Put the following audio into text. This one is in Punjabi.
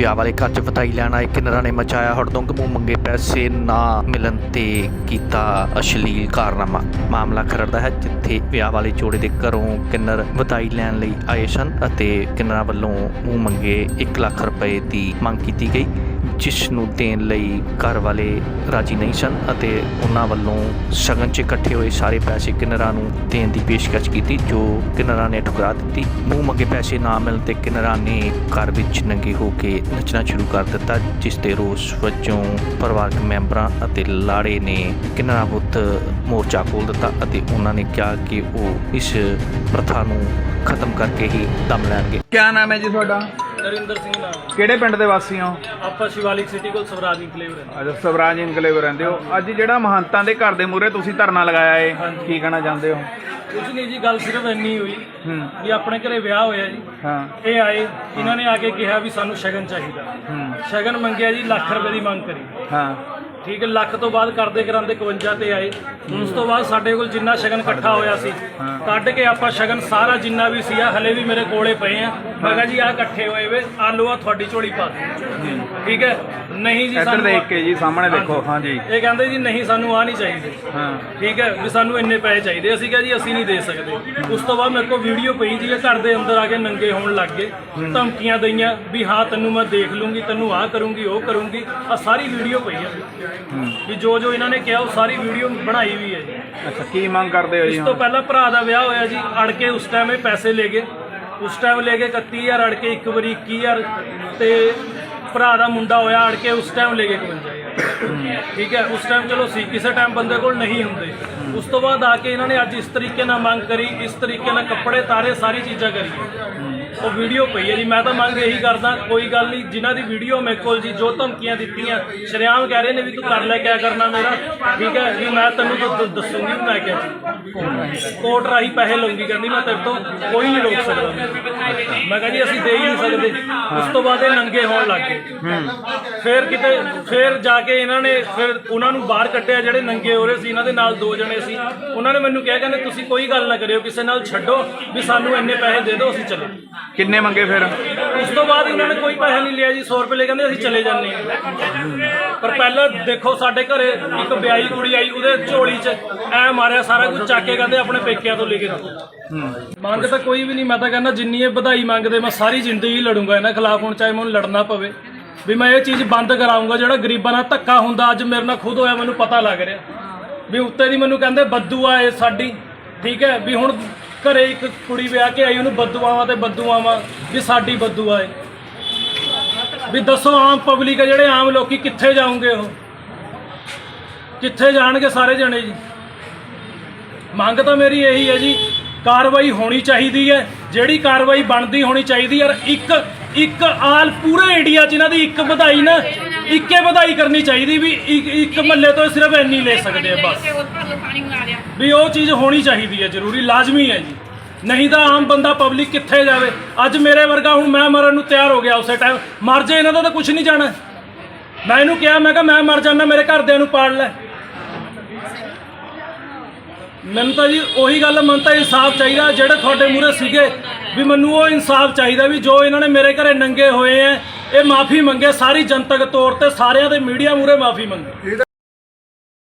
ਵਿਆਹ ਵਾਲੇ ਘਰ 'ਚ ਵਧਾਈ ਲੈਣ ਆਏ, ਕਿੰਨਰਾਂ ਨੇ ਮਚਾਇਆ, ਹੜਦੰਗ ਮੂੰਹ ਮੰਗੇ ਪੈਸੇ ਨਾ ਮਿਲਣ ਤੇ ਕੀਤਾ ਅਸ਼ਲੀਲ ਕਾਰਨਾਮਾ। ਮਾਮਲਾ ਖਰੜ ਦਾ ਹੈ ਜਿੱਥੇ ਵਿਆਹ ਵਾਲੇ ਜੋੜੇ ਦੇ ਘਰੋਂ ਕਿੰਨਰ ਵਧਾਈ ਲੈਣ ਲਈ ਆਏ ਸਨ ਅਤੇ ਕਿੰਨਰਾਂ ਵੱਲੋਂ ਮੂੰਹ ਮੰਗੇ 1 ਲੱਖ ਰੁਪਏ ਦੀ ਮੰਗ ਕੀਤੀ ਗਈ। ਜਿਸ ਨੂੰ ਦੇਣ ਲਈ ਘਰ ਵਾਲੇ ਰਾਜੀ ਨਹੀਂ ਸਨ ਅਤੇ ਉਹਨਾਂ ਵੱਲੋਂ ਸ਼ਗਨ 'ਚ ਇਕੱਠੇ ਹੋਏ ਸਾਰੇ ਪੈਸੇ ਕਿੰਨਰਾਂ ਨੂੰ ਦੇਣ ਦੀ ਪੇਸ਼ਕਸ਼ ਕੀਤੀ, ਜੋ ਕਿੰਨਰਾਂ ਨੇ ਠੁਕਰਾ ਦਿੱਤੀ। ਮੂੰਹ ਮੰਗੇ ਪੈਸੇ ਨਾ ਮਿਲਣ ਤੇ ਕਿੰਨਰਾਂ ਨੇ ਘਰ ਵਿੱਚ ਨੰਗੇ ਹੋ ਕੇ ਨੱਚਣਾ ਸ਼ੁਰੂ ਕਰ ਦਿੱਤਾ, ਜਿਸ ਤੇ ਰੋਸ ਵਜੋਂ ਪਰਿਵਾਰਕ ਮੈਂਬਰਾਂ ਅਤੇ ਲਾੜੇ ਨੇ ਕਿਨਰਾ ਵਿਰੁੱਧ ਮੋਰਚਾ ਖੋਲ ਦਿੱਤਾ ਅਤੇ ਉਹਨਾਂ ਨੇ ਕਿਹਾ ਕਿ ਉਹ ਇਸ ਪ੍ਰਥਾ ਨੂੰ ਖਤਮ ਕਰਕੇ ਹੀ ਦਮ ਲੈਣਗੇ। ਕਿਆ ਨਾਮ ਹੈ ਜੀ ਤੁਹਾਡਾ? ਨਰਿੰਦਰ ਸਿੰਘ ਨਾਮ। ਕਿਹੜੇ ਪਿੰਡ ਦੇ ਵਾਸੀ ਹੋ? ਆਪਾਂ ਸ਼ਿਵਾਲਿਕ ਸਿਟੀ ਕੋਲ ਸਵਰਾਜ ਇਨਕਲੇਵ ਰਹਿੰਦੇ ਅੱਛਾ ਸਵਰਾਜ ਇਨਕਲੇਵ ਰਹਿੰਦੇ ਹੋ। ਅੱਜ ਜਿਹੜਾ ਮਹੰਤਾਂ ਦੇ ਘਰ ਦੇ ਮੂਹਰੇ ਤੁਸੀਂ ਧਰਨਾ ਲਗਾਇਆ ਏ ਕੀ ਕਹਿਣਾ ਚਾਹੁੰਦੇ ਹੋ? ਕੁਝ ਨਹੀਂ ਜੀ ਗੱਲ ਸਿਰਫ ਇੰਨੀ ਹੋਈ ਹੂੰ। ਵੀ ਆਪਣੇ ਘਰੇ ਵਿਆਹ ਹੋਇਆ ਜੀ। ਹਾਂ। ਇਹ ਆਏ ਇਹਨਾਂ ਨੇ ਆ ਕੇ ਕਿਹਾ ਵੀ ਸਾਨੂੰ ਸ਼ਗਨ ਚਾਹੀਦਾ। ਹੂੰ। ਸ਼ਗਨ ਮੰਗਿਆ ਜੀ ਲੱਖ ਰੁਪਏ ਦੀ ਮੰਗ ਕਰੀ। ਹਾਂ। ਠੀਕ ਹੈ ਲੱਖ ਤੋਂ ਬਾਅਦ ਕਰਦੇ ਕਰਾਂਦੇ 51 ਤੇ ਆਏ। ਉਸ ਤੋਂ ਬਾਅਦ ਸਾਡੇ ਕੋਲ ਜਿੰਨਾ ਸ਼ਗਨ ਇਕੱਠਾ ਹੋਇਆ ਸੀ। ਕੱਢ ਕੇ ਆਪਾਂ ਸ਼ਗਨ ਸਾਰਾ ਜਿੰਨਾ ਵੀ ਸੀ ਆ ਹਲੇ ਵੀ ਮੇਰੇ ਕੋਲੇ ਪਏ ਆ। ਮੈਂ ਕਿਹਾ ਜੀ ਆ ਇਕੱਠੇ ਹੋਏ ਵੇ ਆ ਲੋ ਆ ਤੁਹਾਡੀ ਝੋਲੀ ਪਾ ਦਿਓ। ਠੀਕ ਹੈ? ਨਹੀਂ ਜੀ ਇੱਧਰ ਦੇਖ ਕੇ ਜੀ ਸਾਹਮਣੇ ਦੇਖੋ ਹਾਂ ਜੀ। ਇਹ ਕਹਿੰਦੇ ਜੀ ਨਹੀਂ ਸਾਨੂੰ ਆ ਨਹੀਂ ਚਾਹੀਦੇ। ਹਾਂ। ਠੀਕ ਹੈ? ਵੀ ਸਾਨੂੰ ਇੰਨੇ ਪੈਸੇ ਚਾਹੀਦੇ। ਅਸੀਂ ਕਿਹਾ ਜੀ ਅਸੀਂ ਨਹੀਂ ਦੇ ਸਕਦੇ। ਉਸ ਤੋਂ ਬਾਅਦ ਮੇਰੇ ਕੋਲ ਵੀਡੀਓ ਪਈ ਜੀ ਘਰ ਦੇ ਅੰਦਰ ਆ ਕੇ ਨੰਗੇ ਹੋਣ ਲੱਗ ਗਏ। ਧਮਕੀਆਂ ਦਈਆਂ ਵੀ ਹਾਂ ਤੈਨੂੰ ਮੈਂ ਦੇਖ ਲੂੰਗੀ ਤੈਨੂੰ ਆਹ ਕਰੂੰਗੀ ਉਹ ਕਰੂੰਗੀ। ਆ ਸਾਰੀ ਵੀਡੀਓ ਪਈ ਆ। ਵੀ ਜੋ ਜੋ ਇਹਨਾਂ ਨੇ ਕਿਹਾ ਉਹ ਸਾਰੀ ਵੀਡੀਓ ਬਣਾਈ ਵੀ ਹੈ ਜੀ ਅੱਛਾ ਕੀ ਮੰਗ ਕਰਦੇ ਹੋ ਜੀ ਇਸ ਤੋਂ ਹੁਣ? ਪਹਿਲਾਂ ਭਰਾ ਦਾ ਵਿਆਹ ਹੋਇਆ ਜੀ ਅੜ ਕੇ ਉਸ ਟਾਈਮ ਇਹ ਪੈਸੇ ਲੈ ਗਏ ਉਸ ਟਾਈਮ ਲੈ ਗਏ 31000 ਅੜ ਕੇ ਇੱਕ ਵਾਰੀ 21000 ਤੇ ਭਰਾ ਦਾ ਮੁੰਡਾ ਹੋਇਆ ਅੜ ਕੇ ਉਸ ਟਾਈਮ ਲੈ ਗਏ 51000 ਠੀਕ ਹੈ, ਉਸ ਟਾਈਮ ਚਲੋ ਸੀ, ਕਿਸੇ ਟਾਈਮ ਬੰਦੇ ਕੋਲ ਨਹੀਂ ਹੁੰਦੇ। ਉਸ ਤੋਂ ਬਾਅਦ ਆ ਕੇ ਇਹਨਾਂ ਨੇ ਅੱਜ ਇਸ ਤਰੀਕੇ ਨਾਲ ਮੰਗ ਕਰੀ, ਇਸ ਤਰੀਕੇ ਨਾਲ ਕੱਪੜੇ ਤਾਰੇ ਸਾਰੀ ਚੀਜ਼ਾਂ ਕਰੀ। ਉਹ ਵੀਡੀਓ ਪਈ ਹੈ ਜੀ, ਮੈਂ ਤਾਂ ਮੰਗ ਇਹੀ ਕਰਦਾ, ਕੋਈ ਗੱਲ ਨਹੀਂ, ਜਿਨ੍ਹਾਂ ਦੀ ਵੀਡੀਓ ਮੇਰੇ ਕੋਲ ਜੀ, ਜੋ ਧਮਕੀਆਂ ਦਿੱਤੀਆਂ, ਸ਼ਰਿਆਮ ਕਹਿ ਰਹੇ ਨੇ ਵੀ ਤੂੰ ਕਰ ਲੈ, ਕਿਆ ਕਰਨਾ ਮੇਰਾ? ਠੀਕ ਹੈ, ਵੀ ਮੈਂ ਤੈਨੂੰ ਦ- ਦ- ਦੱਸੂਗੀ, ਮੈਂ ਕਿਹਾ ਕੋਰਟ ਰਾਹੀਂ ਪੈਸੇ ਲਊਂਗੀ ਕਰਨੀ, ਮੈਂ ਤੇਰੇ ਤੋਂ ਕੋਈ ਨਹੀਂ ਰੋਕ ਸਕਦਾ। ਮੈਂ ਕਹਿੰਦੀ ਅਸੀਂ ਦੇ ਹੀ ਨਹੀਂ ਸਕਦੇ। ਉਸ ਤੋਂ ਬਾਅਦ ਇਹ ਨੰਗੇ ਹੋਣ ਲੱਗ ਗਏ। ਫਿਰ ਕਿਤੇ ਫਿਰ ਜਾ ਕੇ ਇਹਨਾਂ ਨੇ ਫਿਰ ਉਹਨਾਂ ਨੂੰ ਬਾਹਰ ਕੱਢਿਆ ਜਿਹੜੇ ਨੰਗੇ ਹੋ ਰਹੇ ਸੀ ਇਹਨਾਂ ਦੇ ਨਾਲ ਦੋ ਜਣੇ ਸੀ। ਉਹਨਾਂ ਨੇ ਮੈਨੂੰ ਕਿਹਾ ਕਹਿੰਦੇ ਤੁਸੀਂ ਕੋਈ ਗੱਲ ਨਾ ਕਰਿਓ ਕਿਸੇ ਨਾਲ ਛੱਡੋ ਵੀ ਸਾਨੂੰ ਇੰਨੇ ਪੈਸੇ ਦੇ ਦਿਓ ਅਸੀਂ ਚਲੇ। ਕਿੰਨੇ ਮੰਗੇ ਫਿਰ? ਉਸ ਤੋਂ ਬਾਅਦ ਇਹਨਾਂ ਨੇ ਕੋਈ ਪੈਸਾ ਨਹੀਂ ਲਿਆ ਜੀ 100 ਰੁਪਏ ਲੈ ਕਹਿੰਦੇ ਅਸੀਂ ਚਲੇ ਜਾਂਦੇ ਹਾਂ। ਪਰ ਪਹਿਲਾਂ ਦੇਖੋ ਸਾਡੇ ਘਰੇ ਇੱਕ ਵਿਆਹੀ ਕੁੜੀ ਆਈ ਉਹਦੇ ਝੋਲੀ 'ਚ ਐ ਮਾਰਿਆ ਸਾਰਾ ਕੁਝ ਚੱਕ ਕੇ ਕਹਿੰਦੇ ਆਪਣੇ ਪੇਕਿਆਂ ਤੋਂ ਲੈ ਕੇ ਦਿੱਤਾ ਮੰਗ ਤਾਂ ਕੋਈ ਵੀ ਨਹੀਂ ਮੈਂ ਤਾਂ ਕਹਿੰਦਾ ਜਿੰਨੀ ਇਹ ਵਧਾਈ ਮੰਗਦੇ ਮੈਂ ਸਾਰੀ ਜ਼ਿੰਦਗੀ ਲੜੂੰਗਾ ਇਹਨਾਂ ਖਿਲਾਫ ਹੁਣ ਚਾਹੇ ਮੈਨੂੰ ਲੜਨਾ ਪਵੇ। ਵੀ ਮੈਂ ਇਹ ਚੀਜ਼ ਬੰਦ ਕਰਾਉਂਗਾ, ਜਿਹੜਾ ਗਰੀਬਾਂ ਨਾਲ ਧੱਕਾ ਹੁੰਦਾ, ਅੱਜ ਮੇਰੇ ਨਾਲ ਖੁਦ ਹੋਇਆ, ਮੈਨੂੰ ਪਤਾ ਲੱਗ ਰਿਹਾ। ਵੀ ਉੱਤੇ ਦੀ ਮੈਨੂੰ ਕਹਿੰਦੇ ਬੱਦੂਆ ਇਹ ਸਾਡੀ। ਠੀਕ ਹੈ? ਵੀ ਹੁਣ ਘਰੇ ਇੱਕ ਕੁੜੀ ਵਿਆਹ ਕੇ ਆਈ, ਉਹਨੂੰ ਬੱਦੂਆਵਾਂ ਤੇ ਬੱਦੂਆਵਾਂ, ਵੀ ਸਾਡੀ ਬੱਦੂਆ ਹੈ ਵੀ ਦੱਸੋ, ਆਮ ਪਬਲਿਕ ਹੈ ਜਿਹੜੇ ਆਮ ਲੋਕੀ ਕਿੱਥੇ ਜਾਣਗੇ ਉਹ? ਕਿੱਥੇ ਜਾਣਗੇ ਸਾਰੇ ਜਣੇ ਜੀ? ਮੰਗ ਤਾਂ ਮੇਰੀ ਇਹੀ ਹੈ ਜੀ, ਕਾਰਵਾਈ ਹੋਣੀ ਚਾਹੀਦੀ ਹੈ। ਜਿਹੜੀ ਕਾਰਵਾਈ ਬਣਦੀ ਹੋਣੀ ਚਾਹੀਦੀ ਹੈ ਇੱਕ ਇੱਕ ਆਲ ਪੂਰੇ ਇੰਡੀਆ 'ਚ ਇਹਨਾਂ ਦੀ ਇੱਕ ਵਧਾਈ ਨਾ, ਇੱਕੇ ਵਧਾਈ ਕਰਨੀ ਚਾਹੀਦੀ ਵੀ ਇੱਕ ਇੱਕ ਮਹੱਲੇ ਤੋਂ ਸਿਰਫ ਇੰਨੀ ਲੈ ਸਕਦੇ ਆ, ਬਸ। ਵੀ ਉਹ ਚੀਜ਼ ਹੋਣੀ ਚਾਹੀਦੀ ਹੈ ਜ਼ਰੂਰੀ, ਲਾਜ਼ਮੀ ਹੈ ਜੀ। ਨਹੀਂ ਤਾਂ ਆਮ ਬੰਦਾ ਪਬਲਿਕ ਕਿੱਥੇ ਜਾਵੇ? ਅੱਜ ਮੇਰੇ ਵਰਗਾ ਹੁਣ ਮੈਂ ਮਰਨ ਨੂੰ ਤਿਆਰ ਹੋ ਗਿਆ ਉਸੇ ਟਾਈਮ ਮਰ ਜੇ ਇਹਨਾਂ ਦਾ ਤਾਂ ਕੁਝ ਨਹੀਂ ਜਾਣਾ। ਮੈਂ ਇਹਨੂੰ ਕਿਹਾ, ਮੈਂ ਕਿਹਾ ਮੈਂ ਮਰ ਜਾਣਾ ਮੇਰੇ ਘਰਦਿਆਂ ਨੂੰ ਪਾਲ ਲੈ। ਮੈਨੂੰ ਤਾਂ ਜੀ ਉਹੀ ਗੱਲ ਮਨ ਤਾਂ ਇਨਸਾਫ ਚਾਹੀਦਾ, ਜਿਹੜੇ ਤੁਹਾਡੇ ਮੂਹਰੇ ਸੀਗੇ, ਵੀ ਮੈਨੂੰ ਉਹ ਇਨਸਾਫ ਚਾਹੀਦਾ ਵੀ ਜੋ ਇਹਨਾਂ ਨੇ ਮੇਰੇ ਘਰੇ ਨੰਗੇ ਹੋਏ ਐ, ਇਹ ਮਾਫੀ ਮੰਗੇ, ਸਾਰੀ ਜਨਤਕ ਤੌਰ ਤੇ ਸਾਰਿਆਂ ਦੇ ਮੀਡੀਆ ਮੂਹਰੇ ਮਾਫੀ ਮੰਗੇ।